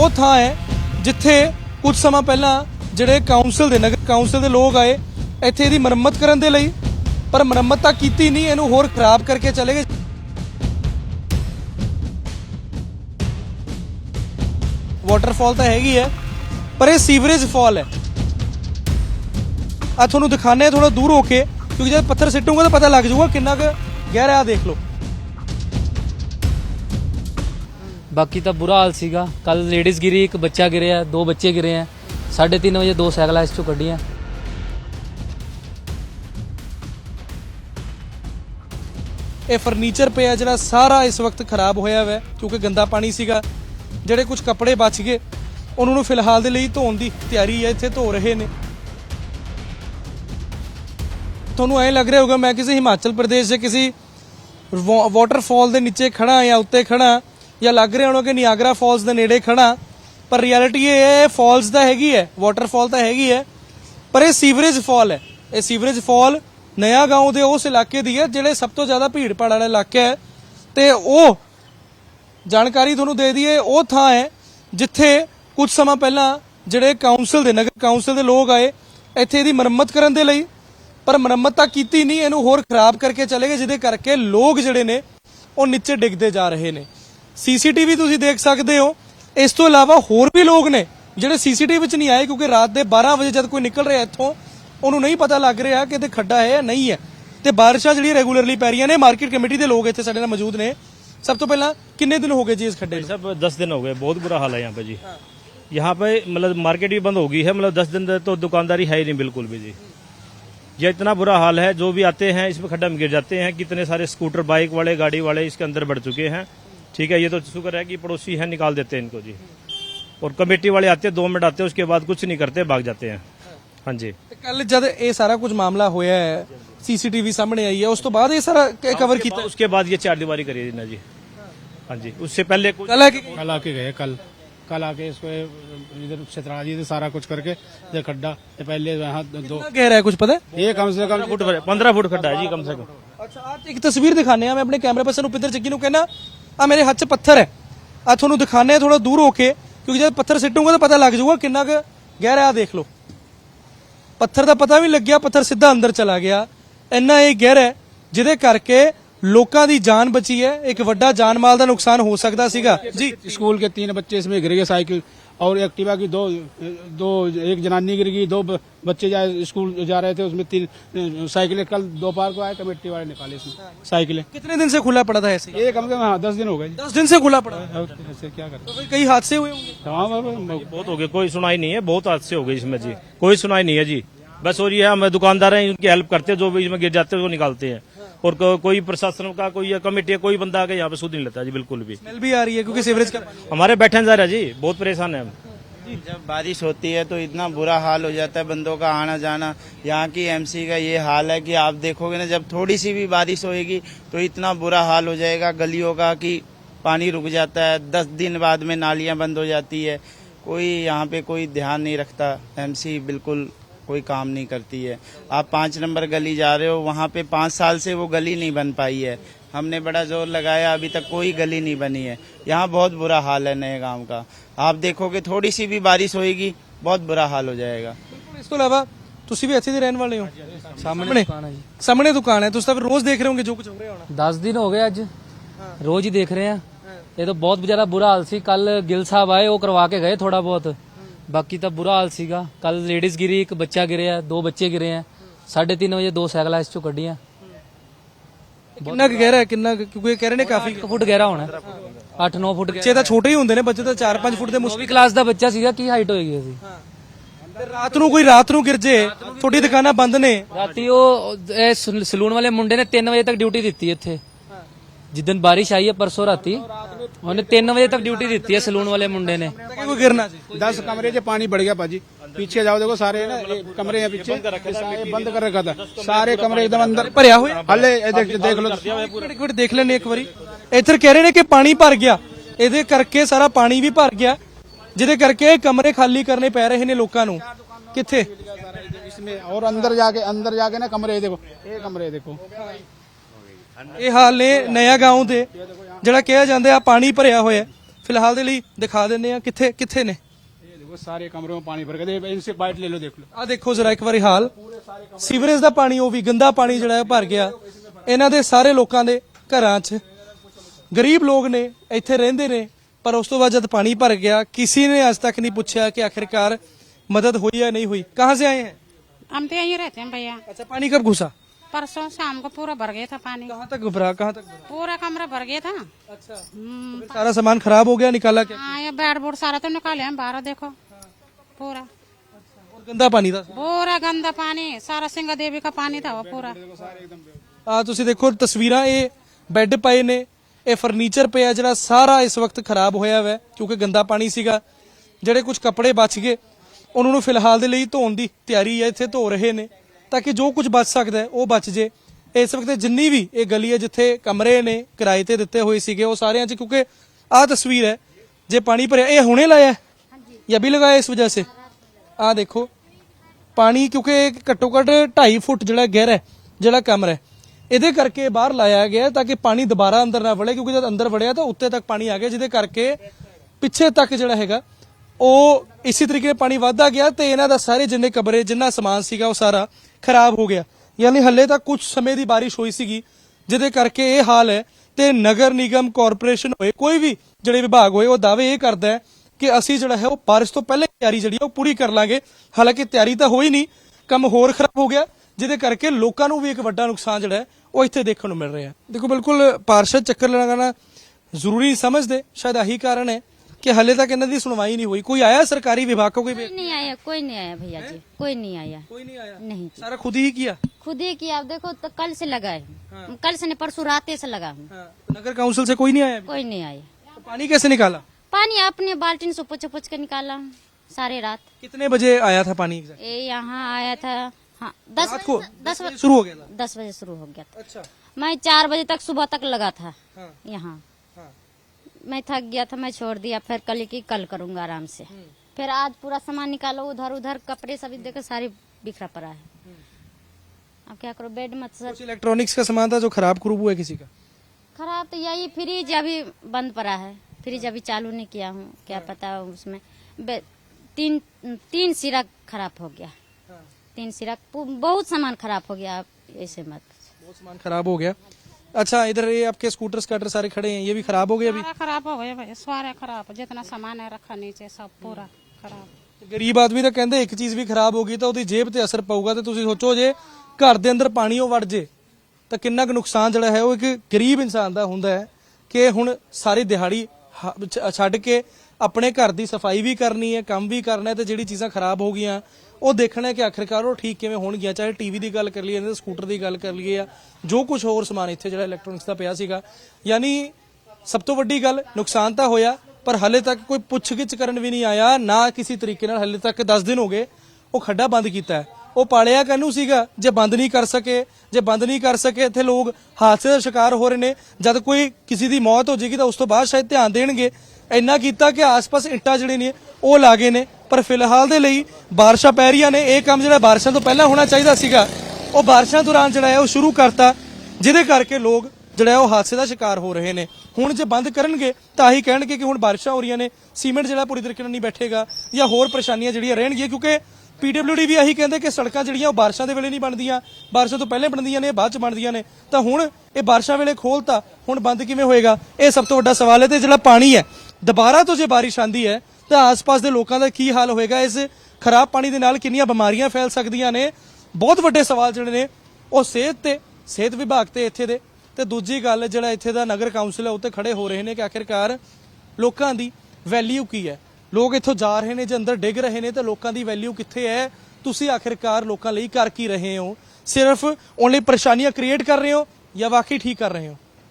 ਉਹ ਥਾਂ ਹੈ ਜਿੱਥੇ ਕੁਝ ਸਮਾਂ ਪਹਿਲਾਂ ਜਿਹੜੇ ਕਾਉਂਸਲ ਦੇ ਨਗਰ ਕਾਉਂਸਲ ਦੇ ਲੋਕ ਆਏ, ਇੱਥੇ ਇਹਦੀ ਮੁਰੰਮਤ ਕਰਨ ਦੇ ਲਈ, ਪਰ ਮੁਰੰਮਤ ਤਾਂ ਕੀਤੀ ਨਹੀਂ, ਇਹਨੂੰ ਹੋਰ ਖਰਾਬ ਕਰਕੇ ਚਲੇ ਗਏ। ਵਾਟਰਫਾਲ ਤਾਂ ਹੈਗੀ ਹੈ, ਪਰ ਇਹ ਸੀਵਰੇਜ ਫਾਲ ਹੈ। ਆ ਤੁਹਾਨੂੰ ਦਿਖਾਣੇ ਆ ਥੋੜਾ ਦੂਰ ਹੋ ਕੇ, ਕਿਉਂਕਿ ਜਦ ਪੱਥਰ ਸਿੱਟੂਗਾ ਤਾਂ ਪਤਾ ਲੱਗ ਜਾਊਗਾ ਕਿੰਨਾ ਕੁ ਗਹਿਰਾ ਆ ਦੇਖ ਲਓ। ਬਾਕੀ ਤਾਂ ਬੁਰਾ ਹਾਲ ਸੀਗਾ। ਕੱਲ ਲੇਡੀਜ਼ ਗਿਰੀ, ਇੱਕ ਬੱਚਾ ਗਿਰਿਆ, ਦੋ ਬੱਚੇ ਗਿਰੇ ਆ। 3:30 ਵਜੇ ਦੋ ਸਾਈਕਲਾਂ ਇਸ ਚੋਂ ਕੱਢੀਆਂ। ਇਹ ਫਰਨੀਚਰ ਪਿਆ ਜਿਹੜਾ ਸਾਰਾ ਇਸ ਵਕਤ ਖਰਾਬ ਹੋਇਆ ਹੋਇਆ ਕਿਉਂਕਿ ਗੰਦਾ ਪਾਣੀ ਸੀਗਾ। ਜਿਹੜੇ ਕੁਝ ਕੱਪੜੇ ਬਚ ਗਏ, ਉਹਨਾਂ ਨੂੰ ਫਿਲਹਾਲ ਦੇ ਲਈ ਧੋਣ ਦੀ ਤਿਆਰੀ ਹੈ ਇੱਥੇ ਧੋ ਰਹੇ ਨੇ। ਤੁਹਾਨੂੰ ਐਂ ਲੱਗ ਰਿਹਾ ਹੋਊਗਾ, ਮੈਂ ਕਿਸੇ ਹਿਮਾਚਲ ਪ੍ਰਦੇਸ਼ ਦੇ ਕਿਸੇ ਵਾਟਰਫਾਲ ਦੇ ਨੀਚੇ ਖੜਾ ਜਾਂ ਉੱਤੇ ਖੜਾ ਜਾਂ ਲੱਗ ਰਿਹਾ ਹੋਣਾ ਕਿ ਨਿਆਗਰਾ ਫਾਲਸ ਦੇ ਨੇੜੇ ਖੜਾ ਪਰ ਰਿਐਲਿਟੀ ਇਹ ਹੈ ਫਾਲਸ ਤਾਂ ਹੈਗੀ ਹੈ ਵਾਟਰਫਾਲ ਤਾਂ ਹੈਗੀ ਹੈ ਪਰ ਇਹ ਸੀਵਰੇਜ ਫਾਲ ਹੈ ਇਹ ਸੀਵਰੇਜ ਫਾਲ ਨਇਆ گاؤں ਦੇ ਉਸ ਇਲਾਕੇ ਦੀ ਹੈ ਜਿਹੜੇ ਸਭ ਤੋਂ ਜ਼ਿਆਦਾ ਭੀੜ ਭਾੜ ਵਾਲਾ ਇਲਾਕਾ ਹੈ ਤੇ ਉਹ ਜਾਣਕਾਰੀ ਤੁਹਾਨੂੰ ਦੇ ਦਈਏ ਉਹ ਥਾਂ ਹੈ ਜਿੱਥੇ ਕੁਝ ਸਮਾਂ ਪਹਿਲਾਂ ਜਿਹੜੇ ਕਾਉਂਸਲ ਦੇ ਨਗਰ ਕਾਉਂਸਲ ਦੇ ਲੋਕ ਆਏ ਇੱਥੇ ਇਹਦੀ ਮੁਰੰਮਤ ਕਰਨ ਦੇ ਲਈ ਪਰ ਮੁਰੰਮਤ ਤਾਂ ਕੀਤੀ ਨਹੀਂ ਇਹਨੂੰ ਹੋਰ ਖਰਾਬ ਕਰਕੇ ਚਲੇ ਗਏ ਜਿਹਦੇ ਕਰਕੇ ਲੋਕ ਜਿਹੜੇ ਨੇ ਉਹ ਨੀਚੇ ਡਿੱਗਦੇ ਜਾ ਰਹੇ ਨੇ ਸੀਸੀਟੀਵੀ ਤੁਸੀਂ ਦੇਖ ਸਕਦੇ ਹੋ ਇਸ ਤੋਂ ਇਲਾਵਾ ਹੋਰ ਵੀ ਲੋਕ ਨੇ ਜਿਹੜੇ ਸੀਸੀਟੀਵੀ ਵਿੱਚ ਨਹੀਂ ਆਏ ਕਿਉਂਕਿ ਰਾਤ ਦੇ 12 ਵਜੇ ਜਦ ਕੋਈ ਨਿਕਲ ਰਿਹਾ ਇੱਥੋਂ ਉਹਨੂੰ ਨਹੀਂ ਪਤਾ ਲੱਗ ਰਿਹਾ ਕਿ ਇਹਦੇ ਖੱਡਾ ਹੈ ਜਾਂ ਨਹੀਂ ਹੈ ਤੇ ਬਾਰਿਸ਼ਾਂ ਜਿਹੜੀਆਂ ਰੈਗੂਲਰਲੀ ਪੈ ਰਹੀਆਂ ਨੇ ਮਾਰਕੀਟ ਕਮੇਟੀ ਦੇ ਲੋਕ ਇੱਥੇ ਸਾਡੇ ਨਾਲ ਮੌਜੂਦ ਨੇ ਸਭ ਤੋਂ ਪਹਿਲਾਂ ਕਿੰਨੇ ਦਿਨ ਹੋ ਗਏ ਜੀ ਇਸ ਖੱਡੇ ਨੂੰ सब दस दिन हो गए बहुत बुरा हाल है यहाँ पे जी यहाँ पे मतलब मार्केट भी बंद हो गई है मतलब दस दिन तो दुकानदारी है ही नहीं बिल्कुल भी जी ये इतना बुरा हाल है जो भी आते हैं इसमें खड्डा में गिर जाते हैं कितने सारे स्कूटर बाइक वाले गाड़ी वाले इसके अंदर बढ़ चुके हैं ठीक है ये तो शुक्र है कि पड़ोसी है निकाल देते हैं इनको जी और कमेटी वाले आते हैं दो मिनट आते हैं उसके बाद कुछ नहीं करते भाग जाते हैं हाँ जी ਕੱਲ ਜਦ ਇਹ ਸਾਰਾ ਕੁਝ ਮਾਮਲਾ ਹੋਇਆ ਹੈ ਸੀਸੀਟੀਵੀ ਸਾਹਮਣੇ ਆਈ ਹੈ ਉਸ ਤੋਂ ਬਾਅਦ ਇਹ ਸਾਰਾ ਕਵਰ ਕੀਤਾ उसके बाद ये चार दीवारी करी ना जी हाँ जी उससे पहले कुछ ਕੱਲ ਹੈ ਕਿ कल आके गए कल कल आके इसको इधर छतराजी से सारा कुछ करके ये खड्डा ये पहले यहाँ दो ਕਿੰਨਾ ਗਹਿਰਾ ਹੈ ਕੁਝ ਪਤਾ ਹੈ ये कम से कम फुट पंद्रह फुट खड्डा है जी कम से कम ਅੱਛਾ ਆ ਇੱਕ ਤਸਵੀਰ ਦਿਖਾਣੇ ਆ ਮੈਂ ਆਪਣੇ ਕੈਮਰਾ ਪਰਸਨ ਉਪਿੰਦਰ ਜੱਗੀ ਨੂੰ ਕਹਿੰਦਾ ਆ ਮੇਰੇ ਹੱਥ 'ਚ ਪੱਥਰ ਹੈ। ਆ ਤੁਹਾਨੂੰ ਦਿਖਾਣੇ ਆ ਥੋੜਾ ਦੂਰ ਹੋ ਕੇ, ਕਿਉਂਕਿ ਜਦ ਪੱਥਰ ਸਿੱਟੂਗਾ ਤਾਂ ਪਤਾ ਲੱਗ ਜਾਊਗਾ ਕਿੰਨਾ ਕੁ ਗਹਿਰਾ ਆ ਦੇਖ ਲਓ। ਪੱਥਰ ਦਾ ਪਤਾ ਵੀ ਲੱਗਿਆ, ਪੱਥਰ ਸਿੱਧਾ ਅੰਦਰ ਚਲਾ ਗਿਆ। ਇੰਨਾ ਇਹ ਗਹਿਰਾ ਹੈ, ਜਿਹਦੇ ਕਰਕੇ लोका की जान बची है एक वड्डा जान माल का नुकसान हो सकता सीगा जी स्कूल के तीन बच्चे इसमें गिर गए साइकिल और एक्टिवा की दो दो एक जनानी गिर गई दो बच्चे जा स्कूल जा रहे थे उसमें तीन साइकिलें कल दोपहर को आए कमेटी वाले निकाले इसमें साइकिलें कितने दिन से खुला पड़ा था ऐसे ये कम से कम हाँ दस दिन हो गए दस दिन से खुला पड़ा ऐसे क्या कर तो कई हादसे हुए होंगे बहुत हो गए कोई सुनाई नहीं है बहुत हादसे हो गए इसमें जी कोई सुनाई नहीं है जी बस और ये हम दुकानदार हैं उनकी हेल्प करते हैं जो भी इसमें गिर जाते हैं वो निकालते हैं और को, कोई प्रशासन का कोई या कमेटी कोई बंदा आके यहाँ पे सुध नहीं लेता जी बिल्कुल भी। स्मेल भी आ रही है क्योंकि सीवरेज का हमारे बैठे जा रहा है जी बहुत परेशान है हम। जब बारिश होती है तो इतना बुरा हाल हो जाता है बंदों का आना जाना। यहाँ की एमसी का ये हाल है कि आप देखोगे ना जब थोड़ी सी भी बारिश होएगी तो इतना बुरा हाल हो जाएगा गलियों का कि पानी रुक जाता है। दस दिन बाद में नालियाँ बंद हो जाती है। कोई यहाँ पे कोई ध्यान नहीं रखता एमसी बिल्कुल कोई काम नहीं करती है आप पाँच नंबर गली जा रहे हो वहाँ पे पाँच साल से वो गली नहीं बन पाई है हमने बड़ा जोर लगाया अभी तक कोई गली नहीं बनी है यहाँ बहुत बुरा हाल है नए गांव का आप देखोगे थोड़ी सी भी बारिश होएगी बहुत बुरा हाल हो जाएगा ਬਿਲਕੁਲ ਇਸ ਤੋਂ ਇਲਾਵਾ ਤੁਸੀਂ ਵੀ ਇੱਥੇ ਦੇ ਰਹਿਣ ਵਾਲੇ ਹੋ ਸਾਹਮਣੇ ਦੁਕਾਨ ਹੈ ਜੀ ਸਾਹਮਣੇ ਦੁਕਾਨ ਹੈ ਤੁਸੀਂ ਤਾਂ ਫਿਰ ਰੋਜ਼ ਦੇਖ ਰਹੇ ਹੋਗੇ ਜੋ ਕੁਝ ਹੋ ਰਿਹਾ ਹੋਣਾ 10 ਦਿਨ ਹੋ ਗਏ ਅੱਜ ਰੋਜ਼ ਹੀ ਦੇਖ ਰਹੇ ਆ ਇਹ ਤਾਂ ਬਹੁਤ ਜ਼ਿਆਦਾ ਬੁਰਾ ਹਾਲ ਸੀ ਕੱਲ ਗਿਲ ਸਾਹਿਬ ਆਏ ਉਹ ਕਰਵਾ ਕੇ ਗਏ ਥੋੜਾ ਬਹੁਤ ਬਾਕੀ ਤਾਂ ਬੁਰਾ ਹਾਲ ਸੀਗਾ। ਕੱਲ ਲੇਡੀਜ਼ ਗਿਰੀ ਇੱਕ ਬੱਚਾ ਗਿਰਿਆ ਦੋ ਬੱਚੇ ਗਿਰੇ ਆ। 3:30 ਵਜੇ ਦੋ ਸਾਈਕਲਾਂ ਇਸ ਚੋਂ ਕੱਢੀਆਂ। ਕਿੰਨਾ ਕੁ ਗਹਿਰਾ ਹੈ ਕਿੰਨਾ ਕੁ- ਕਿਉਂਕਿ ਇਹ ਕਹਿ ਰਹੇ ਨੇ ਕਾਫੀ 1 ਫੁੱਟ ਗਹਿਰਾ ਹੋਣਾ। 8-9 ਫੁੱਟ ਬੱਚੇ ਤਾਂ ਛੋਟੇ ਹੀ ਹੁੰਦੇ ਨੇ ਬੱਚੇ ਤਾਂ 4-5 ਫੁੱਟ ਦੇ ਮੁਸ਼ਕਿਲ ਕਲਾਸ ਦਾ ਬੱਚਾ ਸੀਗਾ ਕੀ ਹਾਈਟ ਹੋਏਗੀ ਤੇ ਰਾਤ ਨੂੰ ਕੋਈ ਰਾਤ ਨੂੰ ਗਿਰ ਜੇ ਤੁਹਾਡੀ ਦੁਕਾਨਾਂ ਬੰਦ ਨੇ। ਰਾਤੀ ਉਹ ਇਹ ਸਲ- ਸਲੂਨ ਵਾਲੇ ਮੁੰਡੇ ਨੇ 3 ਵਜੇ ਤੱਕ ਡਿਊਟੀ ਦਿੱਤੀ ਇੱਥੇ। ਜਿੱਦਨ ਬਾਰਿਸ਼ ਆਈ ਹੈ ਪਰਸੋਂ ਰਾਤੀ ਉਹਨੇ 3 ਵਜੇ ਤੱਕ ਡਿਊਟੀ ਦਿੱਤੀ ਹੈ ਸਲੂਨ ਵਾਲੇ ਮੁੰਡੇ ਨੇ ਤਾਂ ਕਿ ਕੋਈ ਗਿਰਨਾ ਜੀ दस कमरे से पानी बढ़ गया पाजी पीछे जाओ देखो सारे ना ये कमरे हैं पीछे ये सारे बंद कर रखा था सारे कमरे एकदम अंदर ਭਰਿਆ ਹੋਇਆ हले ये देख देख लो ਇੱਕ ਮਿੰਟ ਇੱਕ ਮਿੰਟ ਦੇਖ ਲੈਣੇ ਇੱਕ ਵਾਰੀ ਇੱਧਰ ਕਹਿ ਰਹੇ ਨੇ ਕਿ ਪਾਣੀ ਭਰ ਗਿਆ ਇਹਦੇ ਕਰਕੇ ਸਾਰਾ ਪਾਣੀ ਵੀ ਭਰ ਗਿਆ ਜਿਹਦੇ ਕਰਕੇ ਇਹ ਕਮਰੇ ਖਾਲੀ ਕਰਨੇ ਪੈ ਰਹੇ ਨੇ ਲੋਕਾਂ ਨੂੰ ਕਿੱਥੇ इसमें और अंदर जाके अंदर जाके ना कमरे देखो ये कमरे देखो ਇਹ ਹਾਲ ਨੇ ਨਇਆ گاؤں ਦੇ ਜਿਹੜਾ ਕਿਹਾ ਜਾਂਦਾ ਆ ਪਾਣੀ ਭਰਿਆ ਹੋਇਆ ਹੈ। ਫਿਲਹਾਲ ਦੇ ਲਈ ਦਿਖਾ ਦਿੰਨੇ ਆ ਕਿੱਥੇ ਕਿੱਥੇ ਨੇ ये देखो सारे कमरों में पानी भर गए ये इनसे बाइट ले लो देख लो ਆ ਦੇਖੋ ਜ਼ਰਾ ਇੱਕ ਵਾਰੀ ਹਾਲ ਸੀਵਰੇਜ ਦਾ ਪਾਣੀ ਉਹ ਵੀ ਗੰਦਾ ਪਾਣੀ ਜਿਹੜਾ ਹੈ ਭਰ ਗਿਆ ਇਹਨਾਂ ਦੇ ਸਾਰੇ ਲੋਕਾਂ ਦੇ ਘਰਾਂ 'ਚ ਗਰੀਬ ਲੋਕ ਨੇ ਇੱਥੇ ਰਹਿੰਦੇ ਨੇ ਪਰ ਉਸ ਤੋਂ ਬਾਅਦ ਜਦ ਪਾਣੀ ਭਰ ਗਿਆ ਕਿਸੇ ਨੇ ਅੱਜ ਤੱਕ ਨਹੀਂ ਪੁੱਛਿਆ ਕਿ ਆਖਿਰਕਾਰ मदद हुई या नहीं हुई कहाँ से आए हैं हम तो यहीं रहते हैं भैया अच्छा पानी कब घुसा परसों शाम को पूरा भर गया था पानी कहाँ तक भरा कहाँ तक भरा पूरा कमरा भर गया था अच्छा हम्म, सारा सामान खराब हो गया निकाला क्या हाँ ये बेड बोर्ड सारा तो निकाले हैं बाहर देखो पूरा और गंदा पानी था पूरा गंदा पानी सारा सिंह देवी का पानी था वो पूरा ਆ ਤੁਸੀਂ ਦੇਖੋ ਤਸਵੀਰਾਂ ਇਹ ਬੈੱਡ ਪਏ ਨੇ ਇਹ ਫਰਨੀਚਰ ਪਿਆ ਜਿਹੜਾ ਸਾਰਾ ਇਸ ਵਕਤ ਖਰਾਬ ਹੋਇਆ ਹੋਇਆ ਹੈ ਕਿਉਂਕਿ ਗੰਦਾ ਪਾਣੀ ਸੀਗਾ ਜਿਹੜੇ ਕੁਝ ਕੱਪੜੇ ਬਚ ਗਏ ਉਹਨਾਂ ਨੂੰ ਫਿਲਹਾਲ ਦੇ ਲਈ ਧੋਣ ਦੀ ਤਿਆਰੀ ਹੈ ਇੱਥੇ ਧੋ ਰਹੇ ਨੇ ਤਾਂ ਕਿ ਜੋ ਕੁਝ ਬਚ ਸਕਦਾ ਉਹ ਬਚ ਜੇ। ਇਸ ਵਕਤ ਜਿੰਨੀ ਵੀ ਇਹ ਗਲੀ ਹੈ ਜਿੱਥੇ ਕਮਰੇ ਨੇ ਕਿਰਾਏ ਤੇ ਦਿੱਤੇ ਹੋਏ ਸੀਗੇ ਉਹ ਸਾਰਿਆਂ 'ਚ ਕਿਉਂਕਿ ਆਹ ਤਸਵੀਰ ਹੈ ਜੇ ਪਾਣੀ ਭਰਿਆ ਇਹ ਹੁਣੇ ਲਾਇਆ ਜਾਂ ਅਭੀ ਲਗਾਇਆ ਇਸ ਵਜ੍ਹਾ ਸੇ? ਆਹ ਦੇਖੋ ਪਾਣੀ ਕਿਉਂਕਿ ਇਹ ਘੱਟੋ ਘੱਟ 2.5 ਫੁੱਟ ਜਿਹੜਾ ਗਹਿਰਾ ਹੈ ਜਿਹੜਾ ਕਮਰਾ ਹੈ। ਇਹਦੇ ਕਰਕੇ ਬਾਹਰ ਲਾਇਆ ਗਿਆ ਤਾਂ ਕਿ ਪਾਣੀ ਦੁਬਾਰਾ ਅੰਦਰ ਨਾ ਵੜੇ ਕਿਉਂਕਿ ਜਦ ਅੰਦਰ ਵੜਿਆ ਤਾਂ ਉੱਤੇ ਤੱਕ ਪਾਣੀ ਆ ਗਿਆ ਜਿਹਦੇ ਕਰਕੇ ਪਿੱਛੇ ਤੱਕ ਜਿਹੜਾ ਹੈਗਾ ਉਹ ਇਸੇ ਤਰੀਕੇ ਪਾਣੀ ਵੱਧਦਾ ਗਿਆ ਤੇ ਇਹਨਾਂ ਦਾ ਸਾਰੇ ਜਿੰਨੇ ਕਮਰੇ ਜਿੰਨਾ ਸਮਾਨ ਸੀਗਾ ਉਹ ਸਾਰਾ ਖਰਾਬ ਹੋ ਗਿਆ। ਯਾਨੀ ਹੱਲੇ ਤਾਂ ਕੁਝ ਸਮੇਂ ਦੀ ਬਾਰਿਸ਼ ਹੋਈ ਸੀਗੀ, ਜਿਹਦੇ ਕਰਕੇ ਇਹ ਹਾਲ ਹੈ ਤੇ ਨਗਰ ਨਿਗਮ ਕਾਰਪੋਰੇਸ਼ਨ ਹੋਏ, ਕੋਈ ਵੀ ਜਿਹੜੇ ਵਿਭਾਗ ਹੋਏ, ਉਹ ਦਾਅਵੇ ਇਹ ਕਰਦਾ ਹੈ ਕਿ ਅਸੀਂ ਜਿਹੜਾ ਹੈ ਉਹ ਬਾਰਿਸ਼ ਤੋਂ ਪਹਿਲੇ ਤਿਆਰੀ ਜਿਹੜੀ ਹੈ ਉਹ ਪੂਰੀ ਕਰ ਲਾਂਗੇ। ਹਾਲਾਂਕਿ ਤਿਆਰੀ ਤਾਂ ਹੋਈ ਨਹੀਂ, ਕੰਮ ਹੋਰ ਖਰਾਬ ਹੋ ਗਿਆ, ਜਿਹਦੇ ਕਰਕੇ ਲੋਕਾਂ ਨੂੰ ਵੀ ਇੱਕ ਵੱਡਾ ਨੁਕਸਾਨ ਜਿਹੜਾ ਹੈ ਉਹ ਇੱਥੇ ਦੇਖਣ ਨੂੰ ਮਿਲ ਰਿਹਾ ਦੇਖੋ, ਬਿਲਕੁਲ ਪਾਰਸ਼ਦ ਚੱਕਰ ਲਗਾਉਣਾ ਜ਼ਰੂਰੀ ਸਮਝਦੇ, ਸ਼ਾਇਦ ਆਹੀ ਕਾਰਨ ਹੈ कि हले तक इन्हों की सुनवाई नहीं हुई। कोई आया सरकारी विभाग को? कोई नहीं आया कोई नहीं आया भैया जी कोई नहीं आया। कोई नहीं आया? नहीं सारा खुद ही किया? खुद ही किया। देखो तो कल से लगा है। हाँ। कल से नहीं परसों रात से लगा हूँ। हाँ, तो नगर काउंसिल से कोई नहीं आया? कोई नहीं आया। तो पानी कैसे निकाला? पानी अपने बाल्टी से पुछ पुछ के निकाला सारे रात। कितने बजे आया था पानी? यहाँ आया था हाँ, दस बजे दस बजे शुरू हो गया दस बजे शुरू हो गया था। अच्छा। मैं चार बजे तक सुबह तक लगा था। यहाँ। मैं थक गया था मैं छोड़ दिया फिर कल की कल करूँगा आराम से। फिर आज पूरा सामान निकालो उधर उधर कपड़े सभी देखो सारी बिखरा पड़ा है। अब क्या करो बेड मत सर। कुछ इलेक्ट्रॉनिक्स का सामान था जो खराब खरूब हुआ किसी का? खराब तो यही फ्रिज अभी बंद पड़ा है। फ्रिज अभी चालू नहीं किया हूँ क्या पता उसमें। तीन तीन सिरा खराब हो गया। तीन सिरा बहुत सामान खराब हो गया ऐसे मत। बहुत सामान खराब हो गया। अच्छा इधर ये आपके स्कूटर स्काटर सारे खड़े हैं ये भी खराब हो गए अभी सारा खराब हो गया भाई सारे खराब जितना सामान है रखा नीचे सब पूरा खराब ਗਰੀਬ ਆਦਮੀ ਤਾਂ ਕਹਿੰਦੇ ਇੱਕ ਚੀਜ਼ ਵੀ ਖਰਾਬ ਹੋ ਗਈ ਤਾਂ ਉਹਦੀ ਜੇਬ ਤੇ ਅਸਰ ਪਊਗਾ ਤੇ ਤੁਸੀਂ ਸੋਚੋ ਜੇ ਘਰ ਦੇ ਅੰਦਰ ਪਾਣੀ ਉਹ ਵੜ ਜੇ ਤਾਂ ਕਿੰਨਾ ਕੁ ਨੁਕਸਾਨ ਜਿਹੜਾ ਹੈ ਉਹ ਇੱਕ ਗਰੀਬ ਇਨਸਾਨ ਦਾ ਹੁੰਦਾ ਹੈ ਕਿ ਹੁਣ ਸਾਰੀ ਦਿਹਾੜੀ ਹ- ਛ- ਛੱਡ ਕੇ ਆਪਣੇ ਘਰ ਦੀ ਸਫ਼ਾਈ ਵੀ ਕਰਨੀ ਹੈ, ਕੰਮ ਵੀ ਕਰਨਾ ਹੈ ਤੇ ਜਿਹੜੀ ਚੀਜ਼ਾਂ ਖਰਾਬ ਹੋ ਗਈਆਂ, ਉਹ ਦੇਖਣਾ ਹੈ ਕਿ ਆਖਿਰਕਾਰ ਉਹ ਠੀਕ ਕਿਵੇਂ ਹੋਣਗੀਆਂ, ਚਾਹੇ ਟੀਵੀ ਦੀ ਗੱਲ ਕਰ ਲਈਏ ਇਹਨਾਂ ਦੇ ਸਕੂਟਰ ਦੀ ਗੱਲ ਕਰ ਲਈਏ ਆ ਜੋ ਕੁਝ ਹੋਰ ਸਮਾਨ ਇੱਥੇ ਜਿਹੜਾ ਇਲੈਕਟ੍ਰੋਨਿਕਸ ਦਾ ਪਿਆ ਸੀਗਾ। ਯਾਨੀ ਸਭ ਤੋਂ ਵੱਡੀ ਗੱਲ, ਨੁਕਸਾਨ ਤਾਂ ਹੋਇਆ, ਪਰ ਹਲੇ ਤੱਕ ਕੋਈ ਪੁੱਛਗਿੱਛ ਕਰਨ ਵੀ ਨਹੀਂ ਆਇਆ, ਨਾ ਕਿਸੇ ਤਰੀਕੇ ਨਾਲ ਹਲੇ ਤੱਕ 10 ਦਿਨ ਹੋ ਗਏ, ਉਹ ਖੱਡਾ ਬੰਦ ਕੀਤਾ ਹੈ। ਉਹ ਪਾਲਿਆ ਕਾਨੂੰ ਸੀਗਾ? ਜੇ ਬੰਦ ਨਹੀਂ ਕਰ ਸਕੇ, ਜੇ ਬੰਦ ਨਹੀਂ ਕਰ ਸਕੇ, ਇੱਥੇ ਲੋਕ ਹਾਦਸੇ ਦਾ ਸ਼ਿਕਾਰ ਹੋ ਰਹੇ ਨੇ। ਜਦ ਕੋਈ ਕਿਸੇ ਦੀ ਮੌਤ ਹੋ ਜਾਏਗੀ ਤਾਂ ਉਸ ਤੋਂ ਬਾਅਦ ਸ਼ਾਇਦ ਧਿਆਨ ਦੇਣਗੇ। ਇੰਨਾ ਕੀਤਾ ਕਿ ਆਸ-ਪਾਸ ਇੱਟਾਂ ਜਿਹੜੇ ਨੇ ਉਹ ਲਾਗੇ ਨੇ। ਪਰ ਫਿਲਹਾਲ ਦੇ ਲਈ ਬਾਰਿਸ਼ਾਂ ਪੈ ਰਹੀਆਂ ਨੇ। ਇਹ ਕੰਮ ਜਿਹੜਾ ਬਾਰਿਸ਼ਾਂ ਤੋਂ ਪਹਿਲਾਂ ਹੋਣਾ ਚਾਹੀਦਾ ਸੀਗਾ, ਉਹ ਬਾਰਿਸ਼ਾਂ ਦੌਰਾਨ ਜਿਹੜਾ ਹੈ ਉਹ ਸ਼ੁਰੂ ਕਰਤਾ, ਜਿਹਦੇ ਕਰਕੇ ਲੋਕ ਜਿਹੜਾ ਉਹ ਹਾਦਸੇ ਦਾ ਸ਼ਿਕਾਰ ਹੋ ਰਹੇ ਨੇ। ਹੁਣ ਜੇ ਬੰਦ ਕਰਨਗੇ, ਤਾਂ ਆਹੀ ਕਹਿਣਗੇ ਕਿ ਹੁਣ ਬਾਰਿਸ਼ਾਂ ਹੋ ਰਹੀਆਂ ਨੇ। ਸੀਮੈਂਟ ਜਿਹੜਾ ਪੂਰੀ ਤਰੀਕੇ ਨਾਲ ਨਹੀਂ ਬੈਠੇਗਾ ਜਾਂ ਹੋਰ ਪਰੇਸ਼ਾਨੀਆਂ ਜਿਹੜੀਆਂ ਰਹਿਣਗੀਆਂ, ਕਿਉਂਕਿ ਪੀਡਬਲਯੂਡੀ ਵੀ ਆਹੀ ਕਹਿੰਦੇ ਕਿ ਸੜਕਾਂ ਜਿਹੜੀਆਂ ਉਹ ਬਾਰਿਸ਼ਾਂ ਦੇ ਵੇਲੇ ਨਹੀਂ ਬਣਦੀਆਂ, ਬਾਰਿਸ਼ਾਂ ਤੋਂ ਪਹਿਲੇ ਬਣਦੀਆਂ ਨੇ ਬਾਅਦ ਚ ਬਣਦੀਆਂ ਨੇ। ਤਾਂ ਹੁਣ ਇਹ ਬਾਰਿਸ਼ਾਂ ਵੇਲੇ ਖੋਲਤਾ ਹੁਣ ਬੰਦ ਕਿਵੇਂ ਹੋਏਗਾ? ਇਹ ਸਭ ਤੋਂ ਵੱਡਾ ਸਵਾਲ ਹੈ ਤੇ ਜਿਹੜਾ ਪਾਣੀ ਹੈ ਦੁਬਾਰਾ ਤੋਂ ਜੇ ਬਾਰਿਸ਼ ਆਂਦੀ ਹੈ, ਤਾਂ ਆਸ-ਪਾਸ ਦੇ ਲੋਕਾਂ ਦਾ ਕੀ ਹਾਲ ਹੋਏਗਾ? ਇਸ ਖਰਾਬ ਪਾਣੀ ਦੇ ਨਾਲ ਕਿੰਨੀਆਂ ਬਿਮਾਰੀਆਂ ਫੈਲ ਸਕਦੀਆਂ ਨੇ? ਬਹੁਤ ਵੱਡੇ ਸਵਾਲ ਜਿਹੜੇ ਨੇ, ਉਹ ਸਿਹਤ ਤੇ, ਸਿਹਤ ਵਿਭਾਗ ਤੇ ਇੱਥੇ ਦੇ। ਤੇ ਦੂਜੀ ਗੱਲ, ਜਿਹੜਾ ਇੱਥੇ ਦਾ ਨਗਰ ਕਾਉਂਸਲ ਹੈ ਉੱਤੇ ਖੜੇ ਹੋ ਰਹੇ ਨੇ ਕਿ ਆਖਿਰਕਾਰ ਲੋਕਾਂ ਦੀ ਵੈਲਿਊ ਕੀ ਹੈ? ਲੋਕ ਇੱਥੋਂ ਜਾ ਰਹੇ ਨੇ ਜੇ ਅੰਦਰ ਡਿੱਗ ਰਹੇ ਨੇ, ਤੇ ਲੋਕਾਂ ਦੀ ਵੈਲਿਊ ਕਿੱਥੇ ਹੈ? ਤੁਸੀਂ ਆਖਿਰਕਾਰ ਲੋਕਾਂ ਲਈ ਕਰ ਕੀ ਰਹੇ ਹੋ? ਸਿਰਫ ਉਹਨਾਂ ਲਈ ਪਰੇਸ਼ਾਨੀਆਂ ਕ੍ਰੀਏਟ ਕਰ ਰਹੇ ਹੋ ਜਾਂ ਵਾਕਈ ਠੀਕ ਕਰ ਰਹੇ ਹੋ?